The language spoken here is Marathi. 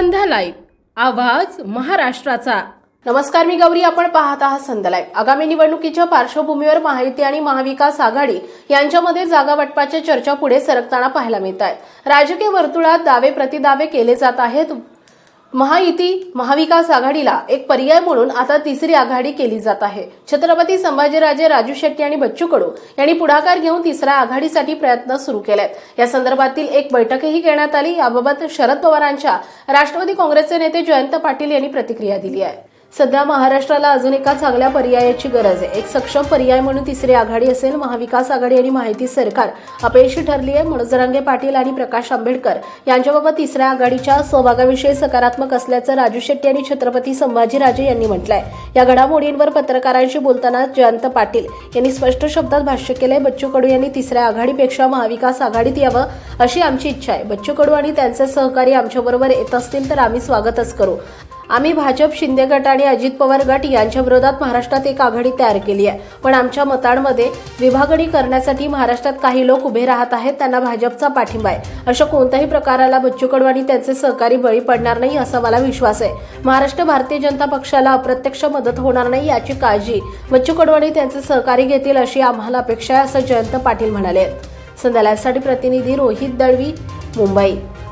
संध्या लाईव्ह आवाज महाराष्ट्राचा. नमस्कार मी गौरी आपण पाहत आहात संध्या आगामी निवडणुकीच्या पार्श्वभूमीवर महायुती आणि महाविकास आघाडी यांच्यामध्ये जागा वाटपाच्या चर्चा पुढे सरकताना पाहायला मिळत आहेत. राजकीय वर्तुळात दावे प्रतिदावे केले जात आहेत. महायुती महाविकास आघाडीला एक पर्याय म्हणून आता तिसरी आघाडी केली जात आहे. छत्रपती संभाजीराजे राजू शेट्टी आणि बच्चू कडू यांनी पुढाकार घेऊन तिसऱ्या आघाडीसाठी प्रयत्न सुरू केलेत. या संदर्भातील एक बैठकही घेण्यात आली. याबाबत शरद पवारांच्या राष्ट्रवादी काँग्रेसचे नेते जयंत पाटील यांनी प्रतिक्रिया दिली आहे. सध्या महाराष्ट्राला अजून एका चांगल्या पर्यायाची गरज आहे. एक सक्षम पर्याय म्हणून तिसरी आघाडी असेल महाविकास आघाडी आणि माहिती सरकार. अपयशी ठरली आहे मनोज जरांगे पाटील आणि प्रकाश आंबेडकर. यांच्याबाबत तिसऱ्या आघाडीच्या सहभागाविषयी सकारात्मक असल्याचं राजू शेट्टी आणि छत्रपती संभाजीराजे यांनी म्हटलंय. या घडामोडींवर पत्रकारांशी बोलताना जयंत पाटील यांनी स्पष्ट शब्दात भाष्य केलंय बच्चू कडू यांनी तिसऱ्या आघाडीपेक्षा महाविकास आघाडीत यावं अशी आमची इच्छा आहे. बच्चू कडू आणि त्यांचे सहकारी आमच्याबरोबर येत असतील तर आम्ही स्वागतच करू. आम्ही भाजप शिंदे गट आणि अजित पवार गट यांच्या विरोधात महाराष्ट्रात एक आघाडी तयार केली आहे. पण आमच्या मतांमध्ये विभागणी करण्यासाठी महाराष्ट्रात काही लोक उभे राहत आहेत त्यांना भाजपचा पाठिंबा आहे. अशा कोणत्याही प्रकाराला बच्चू कडू आणि त्यांचे सहकारी बळी पडणार नाही असा मला विश्वास आहे. महाराष्ट्र भारतीय जनता पक्षाला अप्रत्यक्ष मदत होणार नाही याची काळजी बच्चू कडू आणि त्यांचे सहकारी घेतील अशी आम्हाला अपेक्षा आहे असं जयंत पाटील म्हणाले. संध्या लाईव्हसाठी प्रतिनिधी रोहित दळवी मुंबई.